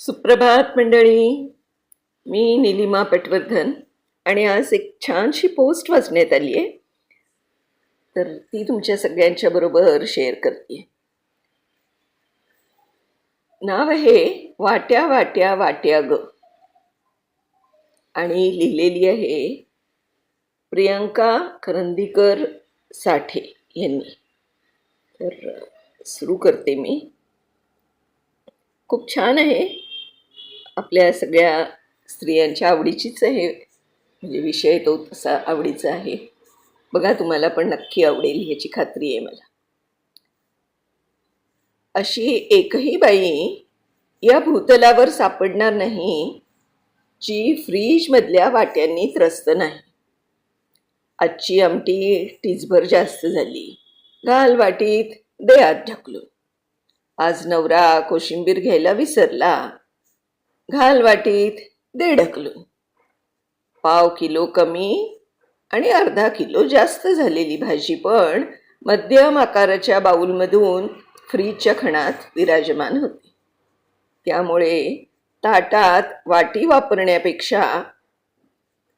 सुप्रभात मंडळी. मी निलिमा पटवर्धन आणि आज एक छानशी पोस्ट वाचण्यात आली आहे. तर ती तुमच्या सगळ्यांच्या बरोबर शेअर करते. नाव आहे वाट्या वाट्या वाट्या ग. आणि लिहिलेली आहे प्रियंका करंदीकर साठे यांनी. तर सुरू करते मी. खूप छान आहे. आपल्या सगळ्या स्त्रियांच्या आवडीचीच आहे. म्हणजे विषय तो तसा आवडीचा आहे. बघा तुम्हाला पण नक्की आवडेल ह्याची खात्री आहे मला. अशी एकही बाई या भूतलावर सापडणार नाही जी फ्रीजमधल्या वाट्यांनी त्रस्त नाही. आजची आमटी टीजभर जास्त झाली. घाल वाटीत दे आत ढकलून. आज नवरा कोशिंबीर घ्यायला विसरला. घाल वाटीत दे ढकलून पाव किलो कमी आणि अर्धा किलो जास्त झालेली भाजी पण मध्यम आकाराच्या बाऊलमधून फ्रीजच्या खणात विराजमान होती. त्यामुळे ताटात वाटी वापरण्यापेक्षा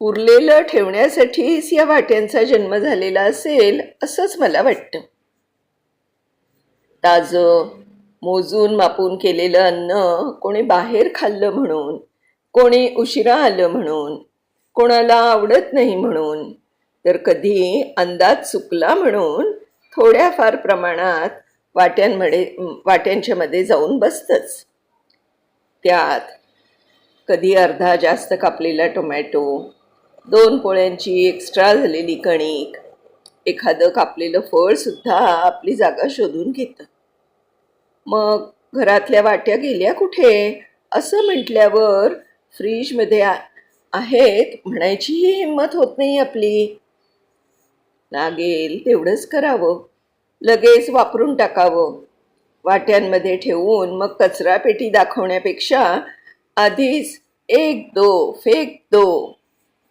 उरलेलं ठेवण्यासाठीच या वाट्यांचा जन्म झालेला असेल असंच मला वाटतं. ताजं मोजून मापून केलेलं अन्न कोणी बाहेर खाल्लं म्हणून कोणी उशिरा आलं म्हणून कोणाला आवडत नाही म्हणून तर कधी अंदाज चुकला म्हणून थोड्याफार प्रमाणात वाट्यांमध्ये वाट्यांच्यामध्ये जाऊन बसतंच. त्यात कधी अर्धा जास्त कापलेला टोमॅटो दोन पोळ्यांची एक्स्ट्रा झालेली कणिक एखादं कापलेलं फळसुद्धा आपली जागा शोधून घेतं. मग घरातल्या वाट्या गेल्या कुठे? असं म्हटल्यावर फ्रीजमध्ये आ- आहेत म्हणायचीही हिंमत होत नाही आपली. लागेल तेवढंच करावं. लगेच वापरून टाकावं. वाट्यांमध्ये ठेवून मग कचरा पेटी दाखवण्यापेक्षा आधीच एक दो फेक दो.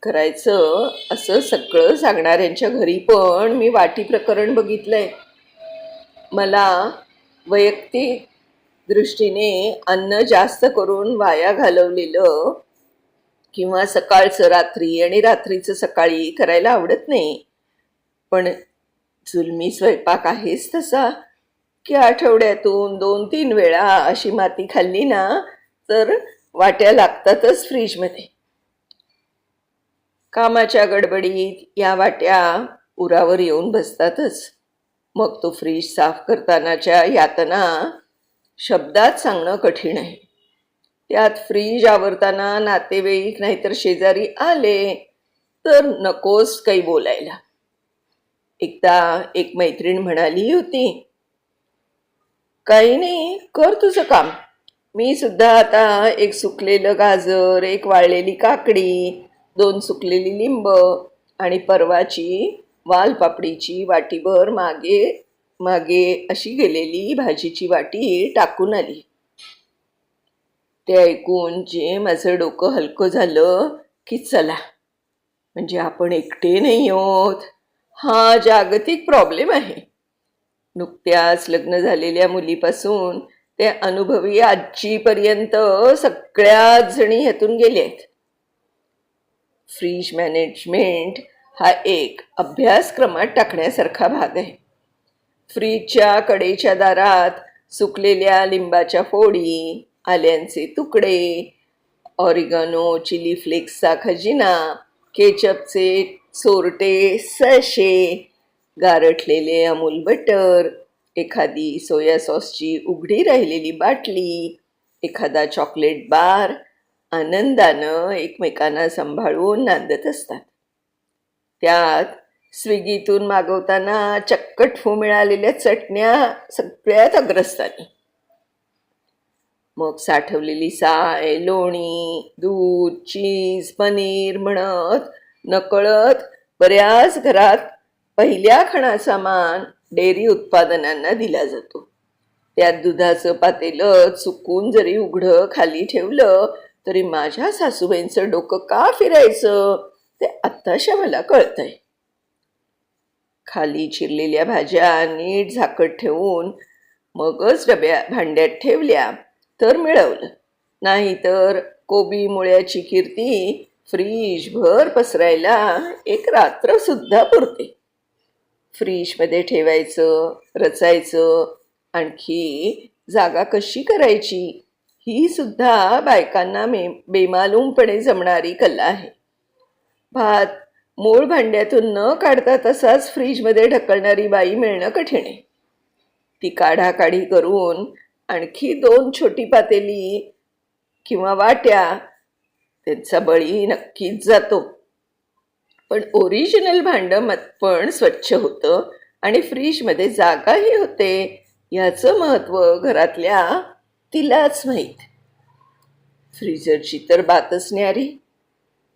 करायचं असं सगळं सांगणाऱ्यांच्या घरी पण मी वाटी प्रकरण बघितलंय. मला वैयक्तिक दृष्टीने अन्न जास्त करून वाया घालवलेलं किंवा सकाळचं रात्री आणि रात्रीचं सकाळी करायला आवडत नाही. पण जुलमी स्वयंपाक आहेच तसा की आठवड्यातून दोन तीन वेळा अशी माती खाल्ली ना तर वाट्या लागतातच फ्रीजमध्ये. कामाच्या गडबडीत या वाट्या उरावर येऊन बसतातच. मग तो फ्रीज साफ करतानाच्या यातना शब्दात सांगणं कठीण आहे. त्यात फ्रीज आवरताना नातेवाईक नाहीतर शेजारी आले तर नकोस काही बोलायला. एकदा एक मैत्रीण म्हणाली होती काही नाही कर तुझं काम. मी सुद्धा आता एक सुकलेलं गाजर एक वाळलेली काकडी दोन सुकलेली लिंब आणि परवाची वालपापडीची वाटीभर मागे मागे अशी गेलेली भाजीची वाटी टाकून आली. ते ऐकून जे माझं डोकं हलकं झालं की चला म्हणजे आपण एकटे नाही आहोत. हा जागतिक प्रॉब्लेम आहे. नुकत्याच लग्न झालेल्या मुलीपासून ते अनुभवी आजीपर्यंत सगळ्याच जणी ह्यातून गेले आहेत फ्रीज मॅनेजमेंट हा एक अभ्यासक्रमात टाकण्यासारखा भाग आहे. फ्रीजच्या कडेच्या दारात सुकलेल्या लिंबाच्या फोडी आल्यांचे तुकडे ऑरिगनो चिली फ्लेक्सचा खजिना केचपचे चोरटे सशे गारठलेले अमूल बटर एखादी सोया सॉसची उघडी राहिलेली बाटली एखादा चॉकलेट बार आनंदानं एकमेकांना सांभाळून नांदत असतात. त्यात स्विगीतून मागवताना चक्कट फू मिळालेल्या चटण्या सगळ्यात अग्रस्थानी. मग साठवलेली साय लोणी दूध चीज पनीर म्हणत नकळत बऱ्याच घरात पहिल्या खणाचा मान डेअरी उत्पादनांना दिला जातो. त्यात दुधाचं पातेलं चुकून जरी उघडं खाली ठेवलं तरी माझ्या सासूबाईंचं डोकं का फिरायचं? ते आत्ताशा मला कळतंय. खाली चिरलेल्या भाज्या नीट झाकट ठेवून मगच डब्या भांड्यात ठेवल्या तर मिळवलं. नाहीतर कोबी मुळ्याची कीर्ती फ्रीजभर पसरायला एक रात्र सुद्धा पुरते. फ्रीजमध्ये ठेवायचं रचायचं आणखी जागा कशी करायची ही सुद्धा बायकांना मे बेमालूमपणे जमणारी कला आहे. भात मूळ भांड्यातून न काढता तसाच फ्रीजमध्ये ढकलणारी बाई मिळणं कठीण आहे. ती काढाकाढी करून आणखी दोन छोटी पातेली किंवा वाट्या त्यांचा बळी नक्कीच जातो. पण ओरिजिनल भांडं मत पण स्वच्छ होतं आणि फ्रीजमध्ये जागाही होते याचं महत्त्व घरातल्या तिलाच माहीत. फ्रीजरची तर बातच न्यारी.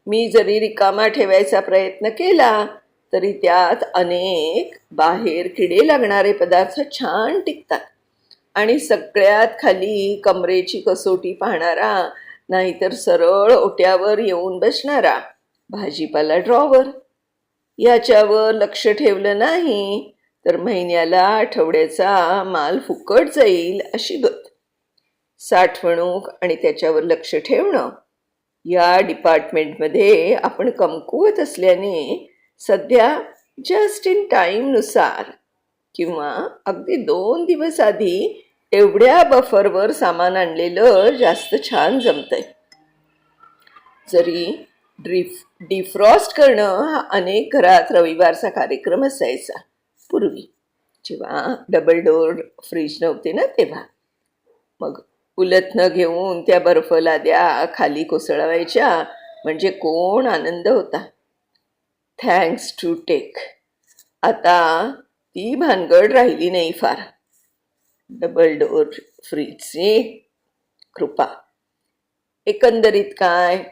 मी जरी रिकामा ठेवायचा प्रयत्न केला तरी त्यात अनेक बाहेर किडे लागणारे पदार्थ छान टिकतात. आणि सगळ्यात खाली कमरेची कसोटी पाहणारा नाहीतर सरळ ओट्यावर येऊन बसणारा भाजीपाला ड्रॉवर याच्यावर लक्ष ठेवलं नाही तर महिन्याला आठवड्याचा माल फुकट जाईल अशी गत. साठवणूक आणि त्याच्यावर लक्ष ठेवणं या डिपार्टमेंटमध्ये आपण कमकुवत असल्याने सध्या जस्ट इन टाईमनुसार किंवा अगदी दोन दिवस आधी एवढ्या बफरवर सामान आणलेलं जास्त छान जमतंय. जरी ड्रिफ डिफ्रॉस्ट करणं हा अनेक घरात रविवारचा कार्यक्रम असायचा. पूर्वी जेव्हा डबल डोअर फ्रीज नव्हते ना तेव्हा. मग उलथनं घेऊन त्या बर्फला द्या खाली कोसळवायच्या म्हणजे कोण आनंद होता. थँक्स टू टेक आता ती भानगड राहिली नाही फार. डबल डोअर फ्रीजची कृपा. एकंदरीत काय?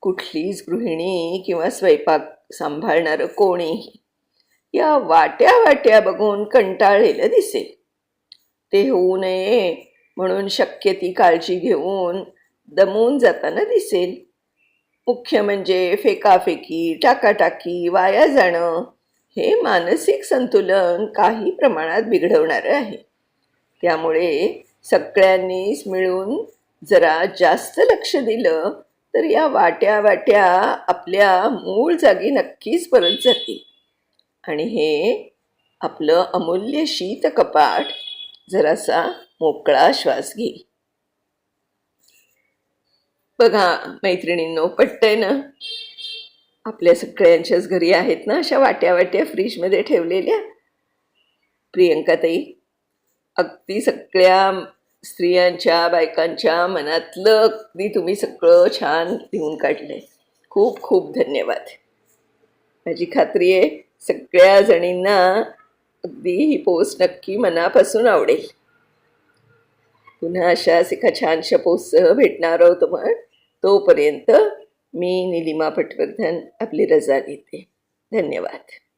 कुठलीच गृहिणी किंवा स्वयंपाक सांभाळणारं कोणीही या वाट्या वाट्या बघून कंटाळलेलं दिसेल. ते होऊ नये. म्हणून शक्य ती काळजी घेऊन दमून जाताना दिसेल. मुख्य म्हणजे फेकाफेकी टाकाटाकी वाया जाणं हे मानसिक संतुलन काही प्रमाणात बिघडवणारं आहे. त्यामुळे सगळ्यांनीच मिळून जरा जास्त लक्ष दिलं तर या वाट्या वाट्या आपल्या मूळ जागी नक्कीच परत जातील. आणि हे आपलं अमूल्य शीत कपाट जरासा मोकळा श्वास घे. बघा मैत्रिणींनो पटतंय ना? आपल्या सगळ्यांच्याच घरी आहेत ना अशा वाट्या वाट्या फ्रीजमध्ये ठेवलेल्या? प्रियंका ताई अगदी सगळ्या स्त्रियांच्या बायकांच्या मनातलं अगदी तुम्ही सगळं छान लिहून काढलंय. खूप खूप धन्यवाद. माझी खात्री आहे सगळ्या जणींना अगदी ही पोस्ट नक्की मनापासून आवडेल. पुन्हा अशाच एका छानशा पोस्टसह भेटणार आहोत तुम्हाला तोपर्यंत मी निलिमा पटवर्धन आपली रजा घेते. धन्यवाद.